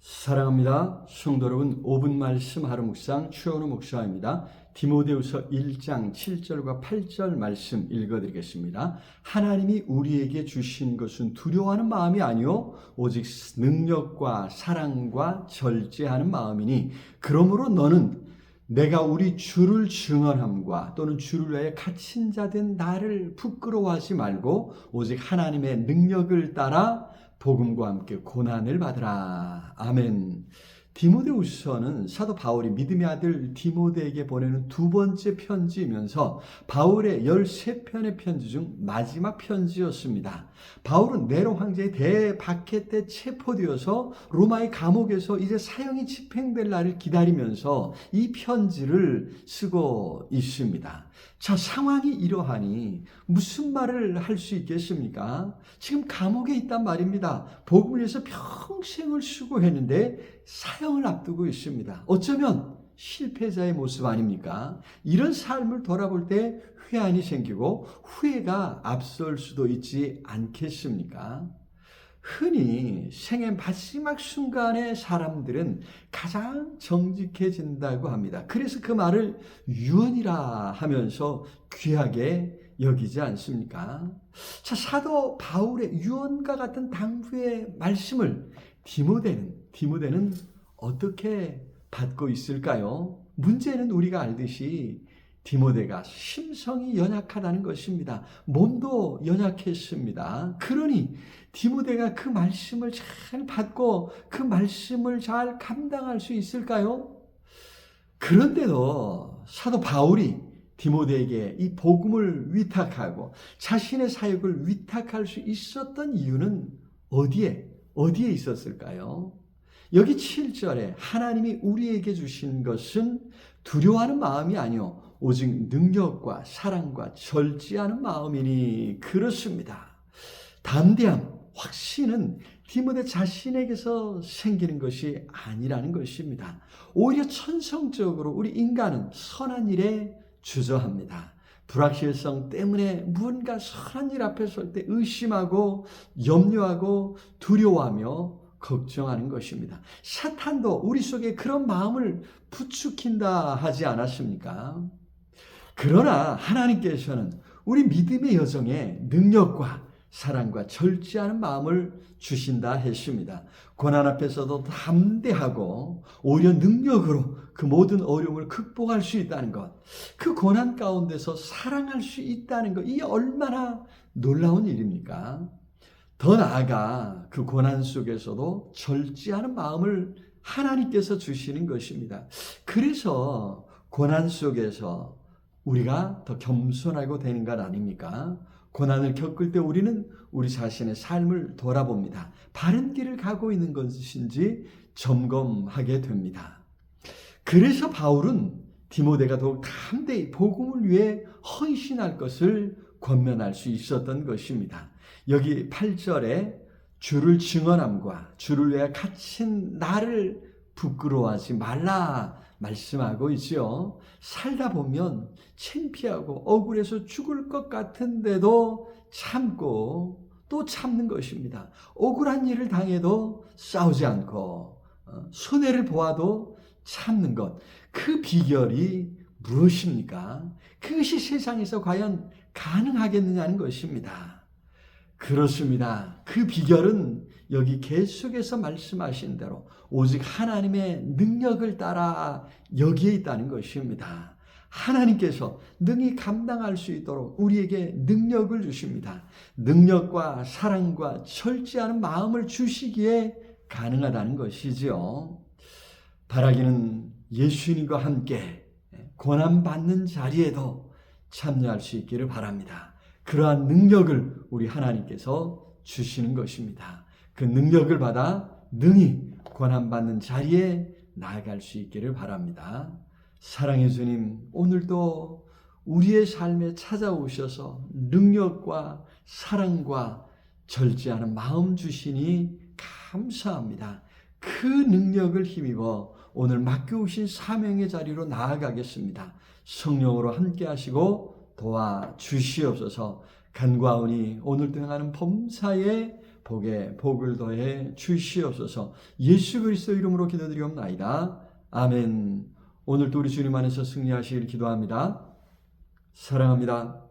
사랑합니다. 성도 여러분, 5분 말씀 하루 묵상 추현우 목사입니다. 디모데후서 1장 7절과 8절 말씀 읽어드리겠습니다. 하나님이 우리에게 주신 것은 두려워하는 마음이 아니요 오직 능력과 사랑과 절제하는 마음이니 그러므로 너는 내가 우리 주를 증언함과 또는 주를 위해 갇힌 자 된 나를 부끄러워하지 말고 오직 하나님의 능력을 따라 복음과 함께 고난을 받으라. 아멘. 디모데후서는 사도 바울이 믿음의 아들 디모데에게 보내는 두 번째 편지이면서 바울의 13편의 편지 중 마지막 편지였습니다. 바울은 네로 황제의 대박해 때 체포되어서 로마의 감옥에서 이제 사형이 집행될 날을 기다리면서 이 편지를 쓰고 있습니다. 자, 상황이 이러하니 무슨 말을 할 수 있겠습니까? 지금 감옥에 있단 말입니다. 복음을 위해서 평생을 수고했는데 사형을 앞두고 있습니다. 어쩌면 실패자의 모습 아닙니까? 이런 삶을 돌아볼 때 회한이 생기고 후회가 앞설 수도 있지 않겠습니까? 흔히 생애 마지막 순간에 사람들은 가장 정직해진다고 합니다. 그래서 그 말을 유언이라 하면서 귀하게 여기지 않습니까? 자, 사도 바울의 유언과 같은 당부의 말씀을 디모데는, 디모데는 어떻게 받고 있을까요? 문제는 우리가 알듯이 디모데가 심성이 연약하다는 것입니다. 몸도 연약했습니다. 그러니 디모데가 그 말씀을 잘 받고 그 말씀을 잘 감당할 수 있을까요? 그런데도 사도 바울이 디모데에게 이 복음을 위탁하고 자신의 사역을 위탁할 수 있었던 이유는 어디에 어디에 있었을까요? 여기 7절에 하나님이 우리에게 주신 것은 두려워하는 마음이 아니요 오직 능력과 사랑과 절제하는 마음이니 그렇습니다. 담대함, 확신은 디모데 자신에게서 생기는 것이 아니라는 것입니다. 오히려 천성적으로 우리 인간은 선한 일에 주저합니다. 불확실성 때문에 무언가 선한 일 앞에 설 때 의심하고 염려하고 두려워하며 걱정하는 것입니다. 사탄도 우리 속에 그런 마음을 부추긴다 하지 않았습니까? 그러나 하나님께서는 우리 믿음의 여정에 능력과 사랑과 절제하는 마음을 주신다 했습니다. 고난 앞에서도 담대하고 오히려 능력으로 그 모든 어려움을 극복할 수 있다는 것, 그 고난 가운데서 사랑할 수 있다는 것, 이게 얼마나 놀라운 일입니까? 더 나아가 그 고난 속에서도 절제하는 마음을 하나님께서 주시는 것입니다. 그래서 고난 속에서 우리가 더 겸손하고 되는 것 아닙니까? 고난을 겪을 때 우리는 우리 자신의 삶을 돌아봅니다. 바른 길을 가고 있는 것인지 점검하게 됩니다. 그래서 바울은 디모데가 더욱 담대히 복음을 위해 헌신할 것을 권면할 수 있었던 것입니다. 여기 8절에 주를 증언함과 주를 위해 갇힌 나를 부끄러워하지 말라 말씀하고 있지요. 살다 보면 창피하고 억울해서 죽을 것 같은데도 참고 또 참는 것입니다. 억울한 일을 당해도 싸우지 않고 어, 손해를 보아도 참는 것. 그 비결이 무엇입니까? 그것이 세상에서 과연 가능하겠느냐는 것입니다. 그렇습니다. 그 비결은 여기 계속해서 말씀하신 대로 오직 하나님의 능력을 따라 여기에 있다는 것입니다. 하나님께서 능히 감당할 수 있도록 우리에게 능력을 주십니다. 능력과 사랑과 철저하는 마음을 주시기에 가능하다는 것이지요. 바라기는 예수님과 함께 고난받는 자리에도 참여할 수 있기를 바랍니다. 그러한 능력을 우리 하나님께서 주시는 것입니다. 그 능력을 받아 능히 권한받는 자리에 나아갈 수 있기를 바랍니다. 사랑의 주님, 오늘도 우리의 삶에 찾아오셔서 능력과 사랑과 절제하는 마음 주시니 감사합니다. 그 능력을 힘입어 오늘 맡겨오신 사명의 자리로 나아가겠습니다. 성령으로 함께 하시고 도와 주시옵소서 간과하오니 오늘도 행하는 범사에 복에 복을 더해 주시옵소서. 예수 그리스도 이름으로 기도드리옵나이다. 아멘. 오늘도 우리 주님 안에서 승리하시길 기도합니다. 사랑합니다.